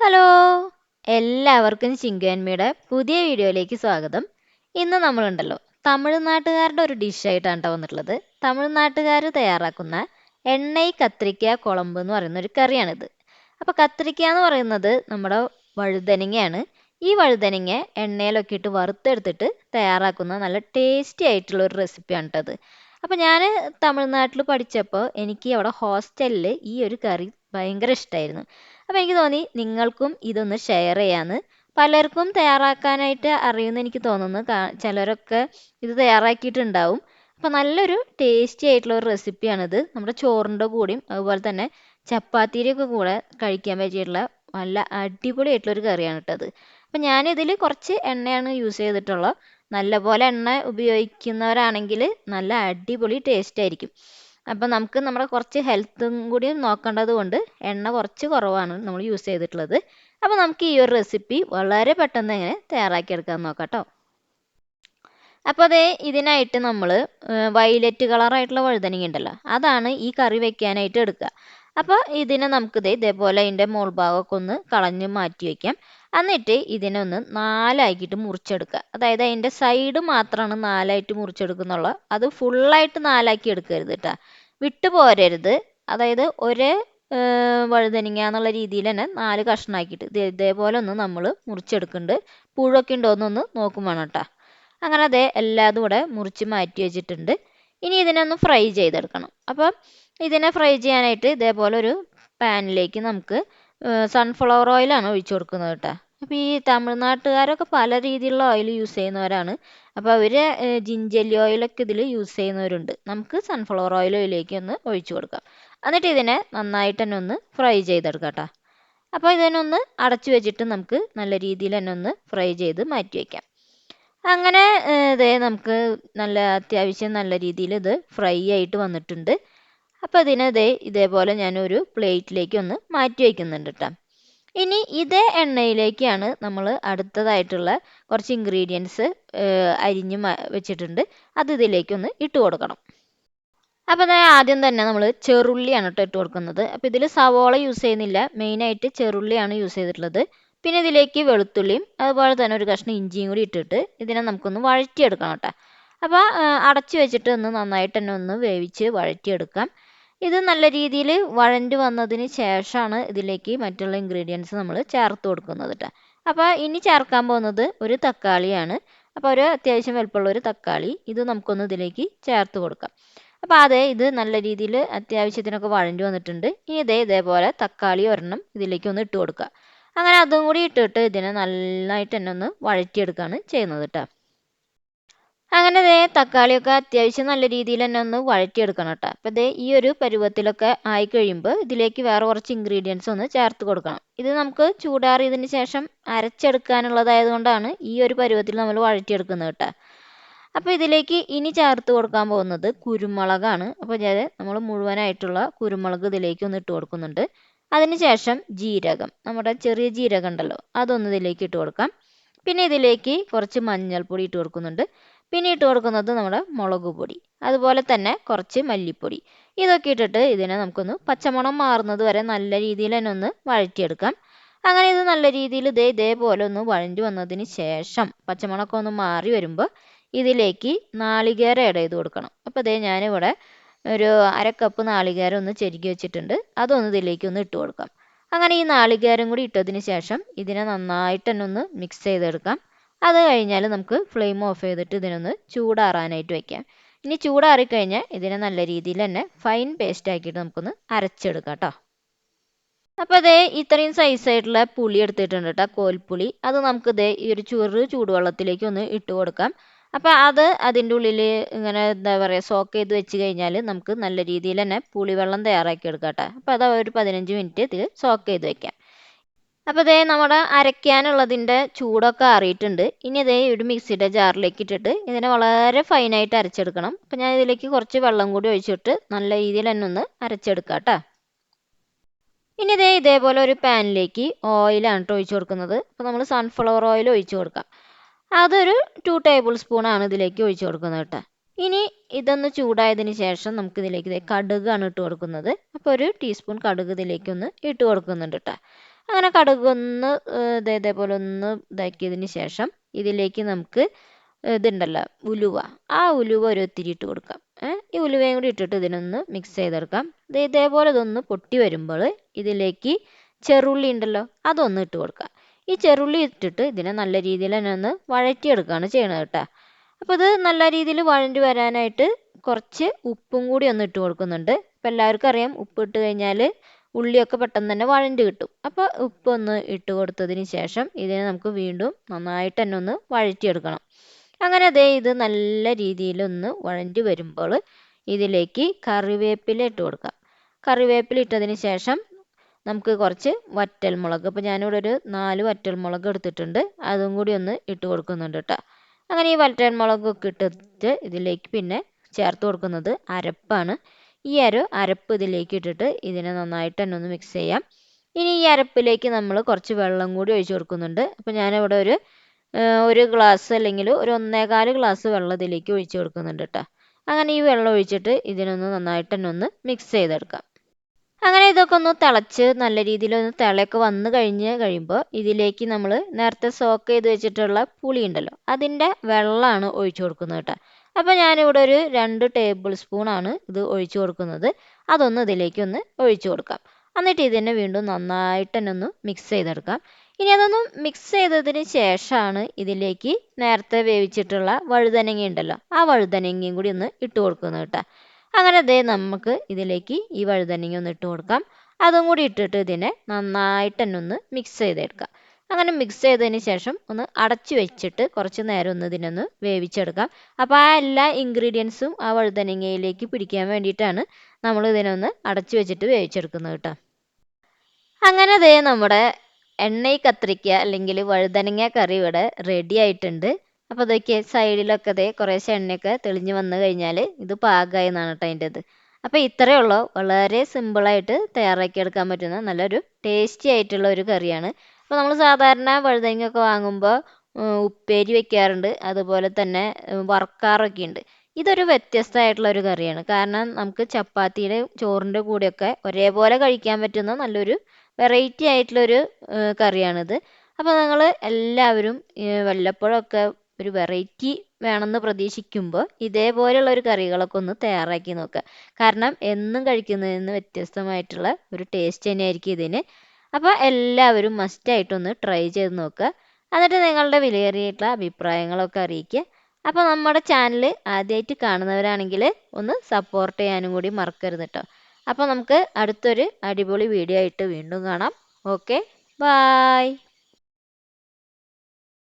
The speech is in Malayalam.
ഹലോ. എല്ലാവർക്കും ചിങ്കൻമിയുടെ പുതിയ വീഡിയോയിലേക്ക് സ്വാഗതം. ഇന്ന് നമ്മളുണ്ടല്ലോ തമിഴ്നാട്ടുകാരുടെ ഒരു ഡിഷായിട്ടാണ് കേട്ടോ വന്നിട്ടുള്ളത്. തമിഴ്നാട്ടുകാർ തയ്യാറാക്കുന്ന എണ്ണൈ കത്രിക്ക കുളമ്പ് എന്ന് പറയുന്ന ഒരു കറിയാണിത്. അപ്പോൾ കത്രിക്ക എന്ന് പറയുന്നത് നമ്മുടെ വഴുതനങ്ങയാണ്. ഈ വഴുതനങ്ങ എണ്ണയിലൊക്കെ ഇട്ട് വറുത്തെടുത്തിട്ട് തയ്യാറാക്കുന്ന നല്ല ടേസ്റ്റി ആയിട്ടുള്ള ഒരു റെസിപ്പിയാണ് കേട്ടത് അപ്പോൾ ഞാൻ തമിഴ്നാട്ടിൽ പഠിച്ചപ്പോൾ എനിക്ക് അവിടെ ഹോസ്റ്റലിൽ ഈ ഒരു കറി ഭയങ്കര ഇഷ്ടമായിരുന്നു അപ്പോൾ എനിക്ക് തോന്നി നിങ്ങൾക്കും ഇതൊന്ന് ഷെയർ ചെയ്യാമെന്ന് പലർക്കും തയ്യാറാക്കാനായിട്ട് അറിയുമെന്ന് എനിക്ക് തോന്നുന്നു. ചിലരൊക്കെ ഇത് തയ്യാറാക്കിയിട്ടുണ്ടാവും. അപ്പോൾ നല്ലൊരു ടേസ്റ്റി ആയിട്ടുള്ള ഒരു റെസിപ്പിയാണിത് നമ്മുടെ ചോറിന്റെ കൂടെയും അതുപോലെ തന്നെ ചപ്പാത്തിയുടെ ഒക്കെ കൂടെ കഴിക്കാൻ പറ്റിയിട്ടുള്ള നല്ല അടിപൊളിയായിട്ടുള്ള ഒരു കറിയാണ് കേട്ടത് അപ്പം ഞാനിതിൽ കുറച്ച് എണ്ണയാണ് യൂസ് ചെയ്തിട്ടുള്ളത്. നല്ലപോലെ എണ്ണ ഉപയോഗിക്കുന്നവരാണെങ്കിൽ നല്ല അടിപൊളി ടേസ്റ്റ് ആയിരിക്കും. അപ്പം നമുക്ക് നമ്മുടെ കുറച്ച് ഹെൽത്തും കൂടി നോക്കേണ്ടത് കൊണ്ട് എണ്ണ കുറച്ച് കുറവാണ് നമ്മൾ യൂസ് ചെയ്തിട്ടുള്ളത്. അപ്പോൾ നമുക്ക് ഈ ഒരു റെസിപ്പി വളരെ പെട്ടെന്ന് എങ്ങനെ തയ്യാറാക്കിയെടുക്കാൻ നോക്കാം കേട്ടോ അപ്പോൾ അതേ ഇതിനായിട്ട് നമ്മൾ വയലറ്റ് കളറായിട്ടുള്ള വഴുതനങ്ങ ഉണ്ടല്ലോ അതാണ് ഈ കറി വെക്കാനായിട്ട് എടുക്കുക. അപ്പോൾ ഇതിനെ നമുക്കിത് ഇതേപോലെ അതിന്റെ മോൾഭാഗമൊക്കെ ഒന്ന് കളഞ്ഞ് മാറ്റി വെക്കാം. എന്നിട്ട് ഇതിനെ ഇതിനൊന്ന് നാലാക്കിയിട്ട് മുറിച്ചെടുക്കുക. അതായത് അതിന്റെ സൈഡ് മാത്രമാണ് നാലായിട്ട് മുറിച്ചെടുക്കുന്നുള്ളത് അത് ഫുള്ളായിട്ട് നാലാക്കി എടുക്കരുത് കേട്ടോ വിട്ടു പോരരുത്. അതായത് ഒരേ വഴുതനങ്ങ എന്നുള്ള രീതിയിൽ തന്നെ നാല് കഷ്ണമാക്കിയിട്ട് ഇത് ഇതേപോലെ ഒന്ന് നമ്മൾ മുറിച്ചെടുക്കുന്നുണ്ട്. പുഴൊക്കെ ഉണ്ടോ എന്നൊന്ന് നോക്കും വേണം കേട്ടോ അങ്ങനെ അതേ എല്ലാതും കൂടെ മുറിച്ച് മാറ്റി വെച്ചിട്ടുണ്ട്. ഇനി ഇതിനൊന്ന് ഫ്രൈ ചെയ്തെടുക്കണം. അപ്പം ഇതിനെ ഫ്രൈ ചെയ്യാനായിട്ട് ഇതേപോലെ ഒരു പാനിലേക്ക് നമുക്ക് സൺഫ്ലവർ ഓയിലാണ് ഒഴിച്ചു കൊടുക്കുന്നത് കേട്ടോ. അപ്പോൾ ഈ തമിഴ്നാട്ടുകാരൊക്കെ പല രീതിയിലുള്ള ഓയിൽ യൂസ് ചെയ്യുന്നവരാണ്. അപ്പോൾ അവർ ജിഞ്ചല്ലി ഓയിലൊക്കെ ഇതിൽ യൂസ് ചെയ്യുന്നവരുണ്ട്. നമുക്ക് സൺഫ്ലവർ ഓയിൽ ഇതിലേക്ക് ഒന്ന് ഒഴിച്ചു കൊടുക്കാം. എന്നിട്ട് ഇതിനെ നന്നായിട്ട് തന്നെ ഒന്ന് ഫ്രൈ ചെയ്തെടുക്കാം കേട്ടോ. അപ്പോൾ ഇതിനൊന്ന് അടച്ചു വെച്ചിട്ട് നമുക്ക് നല്ല രീതിയിൽ തന്നെ ഒന്ന് ഫ്രൈ ചെയ്ത് മാറ്റി വയ്ക്കാം അങ്ങനെ ഇതേ നമുക്ക് നല്ല അത്യാവശ്യം നല്ല രീതിയിൽ ഇത് ഫ്രൈ ആയിട്ട് വന്നിട്ടുണ്ട്. അപ്പോൾ അതിനെ ഇതേ ഇതേപോലെ ഞാനൊരു പ്ലേറ്റിലേക്ക് ഒന്ന് മാറ്റി വയ്ക്കുന്നുണ്ട് കേട്ടോ ഇനി ഇതേ എണ്ണയിലേക്കാണ് നമ്മൾ അടുത്തതായിട്ടുള്ള കുറച്ച് ഇൻഗ്രീഡിയൻസ് അരിഞ്ഞ് വെച്ചിട്ടുണ്ട്. അത് ഇതിലേക്കൊന്ന് ഇട്ട് കൊടുക്കണം. അപ്പോൾ ഞാൻ ആദ്യം തന്നെ നമ്മൾ ചെറുള്ളിയാണ് കേട്ടോ ഇട്ട് കൊടുക്കുന്നത്. അപ്പോൾ ഇതിൽ സവോള യൂസ് ചെയ്യുന്നില്ല. മെയിനായിട്ട് ചെറുള്ളിയാണ് യൂസ് ചെയ്തിട്ടുള്ളത്. പിന്നെ ഇതിലേക്ക് വെളുത്തുള്ളിയും അതുപോലെ തന്നെ ഒരു കഷ്ണം ഇഞ്ചിയും കൂടി ഇട്ടിട്ട് ഇതിനെ നമുക്കൊന്ന് വഴറ്റിയെടുക്കണം കേട്ടോ അപ്പോൾ അടച്ചു വെച്ചിട്ട് ഒന്ന് നന്നായിട്ട് തന്നെ ഒന്ന് വേവിച്ച് വഴറ്റിയെടുക്കാം. ഇത് നല്ല രീതിയിൽ വഴണ്ട് വന്നതിന് ശേഷമാണ് ഇതിലേക്ക് മറ്റുള്ള ഇൻഗ്രീഡിയൻസ് നമ്മൾ ചേർത്ത് കൊടുക്കുന്നത് കേട്ടോ അപ്പോൾ ഇനി ചേർക്കാൻ പോകുന്നത് ഒരു തക്കാളിയാണ്. അപ്പോൾ ഒരു അത്യാവശ്യം വലുപ്പമുള്ള ഒരു തക്കാളി. ഇത് നമുക്കൊന്ന് ഇതിലേക്ക് ചേർത്ത് കൊടുക്കാം. അപ്പോൾ അതെ ഇത് നല്ല രീതിയിൽ അത്യാവശ്യത്തിനൊക്കെ വഴണ്ടി വന്നിട്ടുണ്ട്. ഇനി ഇതേ ഇതേപോലെ തക്കാളി ഒരെണ്ണം ഇതിലേക്ക് ഒന്ന് ഇട്ട് കൊടുക്കുക. അങ്ങനെ അതും കൂടി ഇട്ടിട്ട് ഇതിനെ നന്നായിട്ട് തന്നെ ഒന്ന് വഴറ്റിയെടുക്കുകയാണ് ചെയ്യുന്നത് കേട്ടോ അങ്ങനെ ദേ തക്കാളിയൊക്കെ അത്യാവശ്യം നല്ല രീതിയിൽ തന്നെ ഒന്ന് വഴറ്റിയെടുക്കണം കേട്ടോ. അപ്പോൾ ദേ ഈ ഒരു പരുവത്തിലൊക്കെ ആയി കഴിയുമ്പോൾ ഇതിലേക്ക് വേറെ കുറച്ച് ഇൻഗ്രീഡിയൻസ് ഒന്ന് ചേർത്ത് കൊടുക്കണം. ഇത് നമുക്ക് ചൂടാറിയതിന് ശേഷം അരച്ചെടുക്കാനുള്ളതായതുകൊണ്ടാണ് ഈ ഒരു പരുവത്തിൽ നമ്മൾ വഴറ്റിയെടുക്കുന്നത് കേട്ടോ. അപ്പോൾ ഇതിലേക്ക് ഇനി ചേർത്ത് കൊടുക്കാൻ പോകുന്നത് കുരുമുളകാണ്. അപ്പോൾ ഞാൻ നമ്മൾ മുഴുവനായിട്ടുള്ള കുരുമുളക് ഇതിലേക്ക് ഒന്ന് ഇട്ട് കൊടുക്കുന്നുണ്ട്. അതിനുശേഷം ജീരകം നമ്മുടെ ചെറിയ ജീരകം ഉണ്ടല്ലോ അതൊന്ന് ഇതിലേക്ക് ഇട്ട് കൊടുക്കാം. പിന്നെ ഇതിലേക്ക് കുറച്ച് മഞ്ഞൾപ്പൊടി ഇട്ട് കൊടുക്കുന്നുണ്ട്. പിന്നെ ഇട്ട് കൊടുക്കുന്നത് നമ്മുടെ മുളക് പൊടി അതുപോലെ തന്നെ കുറച്ച് മല്ലിപ്പൊടി. ഇതൊക്കെ ഇട്ടിട്ട് ഇതിനെ നമുക്കൊന്ന് പച്ചമണം മാറുന്നത് വരെ നല്ല രീതിയിൽ തന്നെ ഒന്ന് വഴറ്റിയെടുക്കാം. അങ്ങനെ ഇത് നല്ല രീതിയിൽ ഇതേ ഇതേപോലെ ഒന്ന് വഴഞ്ഞു വന്നതിന് ശേഷം പച്ചമണമൊക്കെ ഒന്ന് മാറി വരുമ്പോൾ ഇതിലേക്ക് നാളികേരം ഇട ചെയ്ത് കൊടുക്കണം. അപ്പോൾ ഇതേ ഞാനിവിടെ ഒരു അര കപ്പ് നാളികേരം ഒന്ന് ചെരുക്കി വെച്ചിട്ടുണ്ട്. അതൊന്ന് ഇതിലേക്ക് ഒന്ന് ഇട്ട് കൊടുക്കാം. അങ്ങനെ ഈ നാളികേരം കൂടി ഇട്ടതിന് ശേഷം ഇതിനെ നന്നായിട്ട് തന്നെ ഒന്ന് മിക്സ് ചെയ്തെടുക്കാം. അത് കഴിഞ്ഞാൽ നമുക്ക് ഫ്ലെയിം ഓഫ് ചെയ്തിട്ട് ഇതിനൊന്ന് ചൂടാറാനായിട്ട് വെക്കാം. ഇനി ചൂടാറിക്കഴിഞ്ഞാൽ ഇതിനെ നല്ല രീതിയിൽ തന്നെ ഫൈൻ പേസ്റ്റ് ആക്കിയിട്ട് നമുക്കൊന്ന് അരച്ചെടുക്കാം കേട്ടോ അപ്പോൾ ദേ ഇത്രയും സൈസായിട്ടുള്ള പുളി എടുത്തിട്ടുണ്ട് കേട്ടോ കോൽപ്പുളി. അത് നമുക്ക് ദേ ഈ ഒരു ചെറു ചൂടുവെള്ളത്തിലേക്ക് ഒന്ന് ഇട്ട് കൊടുക്കാം. അപ്പോൾ അത് അതിന്റെ ഉള്ളിൽ ഇങ്ങനെ എന്താ പറയുക സോക്ക് ചെയ്ത് വെച്ച് കഴിഞ്ഞാൽ നമുക്ക് നല്ല രീതിയിൽ തന്നെ പുളിവെള്ളം തയ്യാറാക്കി എടുക്കാം കേട്ടോ അപ്പോൾ അത് ഒരു പതിനഞ്ച് മിനിറ്റ് ഇതിൽ സോക്ക് ചെയ്ത് വെക്കാം. അപ്പോൾ ഇതേ നമ്മുടെ അരയ്ക്കാനുള്ളതിന്റെ ചൂടൊക്കെ ആറിയിട്ടുണ്ട്. ഇനി ഇതേ ഒരു മിക്സിയുടെ ജാറിലേക്ക് ഇട്ടിട്ട് ഇതിനെ വളരെ ഫൈനായിട്ട് അരച്ചെടുക്കണം. അപ്പോൾ ഞാൻ ഇതിലേക്ക് കുറച്ച് വെള്ളം കൂടി ഒഴിച്ചിട്ട് നല്ല രീതിയിൽ തന്നെ ഒന്ന് അരച്ചെടുക്കാം കേട്ടോ. ഇനി ഇതേ ഇതേപോലെ ഒരു പാനിലേക്ക് ഓയിലാണ് കേട്ടോ ഒഴിച്ചു കൊടുക്കുന്നത്. അപ്പോൾ നമ്മൾ സൺഫ്ലവർ ഓയിൽ ഒഴിച്ചു കൊടുക്കാം. അതൊരു ടു ടേബിൾ സ്പൂൺ ആണ് ഇതിലേക്ക് ഒഴിച്ചു കൊടുക്കുന്നത് കേട്ടോ. ഇനി ഇതൊന്ന് ചൂടായതിന് ശേഷം നമുക്ക് ഇതിലേക്ക് കടുകാണ് ഇട്ട് കൊടുക്കുന്നത്. അപ്പോൾ ഒരു ടീസ്പൂൺ കടുക് ഇതിലേക്കൊന്ന് ഇട്ട് കൊടുക്കുന്നുണ്ട് കേട്ടോ. അങ്ങനെ കടുക് ഒന്ന് ദേ ഇതേപോലെ ഒന്ന് ഇതാക്കിയതിന് ശേഷം ഇതിലേക്ക് നമുക്ക് ഇതുണ്ടല്ലോ ഉലുവ. ആ ഉലുവ ഒരു ഒത്തിരി ഇട്ട് കൊടുക്കാം. ഈ ഉലുവയും കൂടി ഇട്ടിട്ട് ഇതിനൊന്ന് മിക്സ് ചെയ്തെടുക്കാം. ഇത് ഇതേപോലെ ഇതൊന്ന് പൊട്ടി വരുമ്പോൾ ഇതിലേക്ക് ചെറുള്ളി ഉണ്ടല്ലോ അതൊന്ന് ഇട്ട് കൊടുക്കാം. ഈ ചെറുള്ളി ഇട്ടിട്ട് ഇതിനെ നല്ല രീതിയിൽ തന്നെ ഒന്ന് വഴറ്റിയെടുക്കുകയാണ് ചെയ്യണത് കേട്ടോ. അപ്പോൾ ഇത് നല്ല രീതിയിൽ വഴണ്ടി വരാനായിട്ട് കുറച്ച് ഉപ്പും കൂടി ഒന്ന് ഇട്ട് കൊടുക്കുന്നുണ്ട്. അപ്പോൾ എല്ലാവർക്കും അറിയാം ഉപ്പ് ഇട്ട് കഴിഞ്ഞാൽ ഉള്ളിയൊക്കെ പെട്ടെന്ന് തന്നെ വഴണ്ട് കിട്ടും. അപ്പോൾ ഉപ്പൊന്ന് ഇട്ട് കൊടുത്തതിന് ശേഷം ഇതിനെ നമുക്ക് വീണ്ടും നന്നായിട്ട് തന്നെ ഒന്ന് വഴറ്റിയെടുക്കണം. അങ്ങനെ അതേ ഇത് നല്ല രീതിയിലൊന്ന് വഴണ്ടി വരുമ്പോൾ ഇതിലേക്ക് കറിവേപ്പില ഇട്ട് കൊടുക്കാം. കറിവേപ്പില ഇട്ടതിന് ശേഷം നമുക്ക് കുറച്ച് വറ്റൽ വറ്റൽമുളക് അപ്പോൾ ഞാനിവിടെ ഒരു നാല് വറ്റൽമുളക് എടുത്തിട്ടുണ്ട്. അതും കൂടി ഒന്ന് ഇട്ട് കൊടുക്കുന്നുണ്ട് കേട്ടോ. അങ്ങനെ ഈ വറ്റൽ വറ്റൽമുളകൊക്കെ ഇട്ടിട്ട് ഇതിലേക്ക് പിന്നെ ചേർത്ത് കൊടുക്കുന്നത് അരപ്പാണ്. ഈ ഒരു അരപ്പ് ഇതിലേക്ക് ഇട്ടിട്ട് ഇതിനെ നന്നായിട്ട് തന്നെ ഒന്ന് മിക്സ് ചെയ്യാം. ഇനി ഈ അരപ്പിലേക്ക് നമ്മൾ കുറച്ച് വെള്ളം കൂടി ഒഴിച്ചു കൊടുക്കുന്നുണ്ട്. അപ്പോൾ ഞാനിവിടെ ഒരു ഒരു ഗ്ലാസ് അല്ലെങ്കിൽ ഒരു ഒന്നേകാൽ ഗ്ലാസ് വെള്ളം ഇതിലേക്ക് ഒഴിച്ചു കൊടുക്കുന്നുണ്ട് കേട്ടോ അങ്ങനെ ഈ വെള്ളം ഒഴിച്ചിട്ട് ഇതിനൊന്ന് നന്നായിട്ട് തന്നെ ഒന്ന് മിക്സ് ചെയ്തെടുക്കാം. അങ്ങനെ ഇതൊക്കെ ഒന്ന് തിളച്ച് നല്ല രീതിയിൽ ഒന്ന് തിളയൊക്കെ വന്ന് കഴിഞ്ഞ് കഴിയുമ്പോൾ ഇതിലേക്ക് നമ്മൾ നേരത്തെ സോക്ക് ചെയ്ത് വെച്ചിട്ടുള്ള പുളി ഉണ്ടല്ലോ അതിന്റെ വെള്ളമാണ് ഒഴിച്ചു കൊടുക്കുന്നത് കേട്ടോ അപ്പോൾ ഞാനിവിടെ ഒരു രണ്ട് ടേബിൾ സ്പൂണാണ് ഇത് ഒഴിച്ചു കൊടുക്കുന്നത്. അതൊന്ന് ഇതിലേക്ക് ഒന്ന് ഒഴിച്ചു കൊടുക്കാം. എന്നിട്ട് ഇതിനെ വീണ്ടും നന്നായിട്ട് തന്നെ ഒന്ന് മിക്സ് ചെയ്തെടുക്കാം. ഇനി അതൊന്ന് മിക്സ് ചെയ്തതിന് ശേഷമാണ് ഇതിലേക്ക് നേരത്തെ വേവിച്ചിട്ടുള്ള വഴുതനങ്ങ ഉണ്ടല്ലോ ആ വഴുതനങ്ങയും കൂടി ഒന്ന് ഇട്ട് കൊടുക്കുന്നത് കേട്ടോ. അങ്ങനെ ദേ നമുക്ക് ഇതിലേക്ക് ഈ വഴുതനങ്ങ ഒന്ന് ഇട്ട് കൊടുക്കാം. അതും കൂടി ഇട്ടിട്ട് ഇതിനെ നന്നായിട്ട് തന്നെ ഒന്ന് മിക്സ് ചെയ്തെടുക്കാം. അങ്ങനെ മിക്സ് ചെയ്തതിന് ശേഷം ഒന്ന് അടച്ചു വെച്ചിട്ട് കുറച്ച് നേരം ഒന്ന് ഇതിനൊന്ന് വേവിച്ചെടുക്കാം. അപ്പോൾ ആ എല്ലാ ഇൻഗ്രീഡിയൻസും ആ വഴുതനങ്ങയിലേക്ക് പിടിക്കാൻ വേണ്ടിയിട്ടാണ് നമ്മൾ ഇതിനൊന്ന് അടച്ചു വെച്ചിട്ട് വേവിച്ചെടുക്കുന്നത് കേട്ടോ. അങ്ങനെ ദേ നമ്മുടെ എണ്ണയിൽ കത്തിരിക്ക അല്ലെങ്കിൽ വഴുതനങ്ങ കറി ഇവിടെ റെഡി ആയിട്ടുണ്ട്. അപ്പോൾ ഇതൊക്കെ സൈഡിലൊക്കെ ദേ കുറേശ്ശെ എണ്ണയൊക്കെ തെളിഞ്ഞ് വന്നു കഴിഞ്ഞാൽ ഇത് പാകമായി എന്നാണ് കേട്ടോ അതിന്റെ ഇത് അപ്പോൾ ഇത്രയേ ഉള്ളൂ. വളരെ സിമ്പിളായിട്ട് തയ്യാറാക്കിയെടുക്കാൻ പറ്റുന്ന നല്ലൊരു ടേസ്റ്റി ആയിട്ടുള്ള ഒരു കറിയാണ്. അപ്പോൾ നമ്മൾ സാധാരണ വഴുതനങ്ങയൊക്കെ വാങ്ങുമ്പോൾ ഉപ്പേരി വെക്കാറുണ്ട്. അതുപോലെ തന്നെ വറക്കാറൊക്കെ ഉണ്ട് ഇതൊരു വ്യത്യസ്തമായിട്ടുള്ള ഒരു കറിയാണ്. കാരണം നമുക്ക് ചപ്പാത്തിയുടെ ചോറിന്റെ കൂടെയൊക്കെ ഒരേപോലെ കഴിക്കാൻ പറ്റുന്ന നല്ലൊരു വെറൈറ്റി ആയിട്ടുള്ളൊരു കറിയാണിത്. അപ്പോൾ നിങ്ങൾ എല്ലാവരും വല്ലപ്പോഴൊക്കെ ഒരു വെറൈറ്റി വേണമെന്ന് പ്രതീക്ഷിക്കുമ്പോൾ ഇതേപോലെയുള്ള ഒരു കറികളൊക്കെ ഒന്ന് തയ്യാറാക്കി നോക്കുക. കാരണം എന്നും കഴിക്കുന്നതിൽ നിന്ന് വ്യത്യസ്തമായിട്ടുള്ള ഒരു ടേസ്റ്റ് തന്നെയായിരിക്കും ഇതിന്. അപ്പോൾ എല്ലാവരും മസ്റ്റായിട്ടൊന്ന് ട്രൈ ചെയ്ത് നോക്കുക എന്നിട്ട് നിങ്ങളുടെ വിലയേറിയിട്ടുള്ള അഭിപ്രായങ്ങളൊക്കെ അറിയിക്കുക അപ്പോൾ നമ്മുടെ ചാനൽ ആദ്യമായിട്ട് കാണുന്നവരാണെങ്കിൽ ഒന്ന് സപ്പോർട്ട് ചെയ്യാനും കൂടി മറക്കരുത് കേട്ടോ അപ്പോൾ നമുക്ക് അടുത്തൊരു അടിപൊളി വീഡിയോ ആയിട്ട് വീണ്ടും കാണാം. Okay bye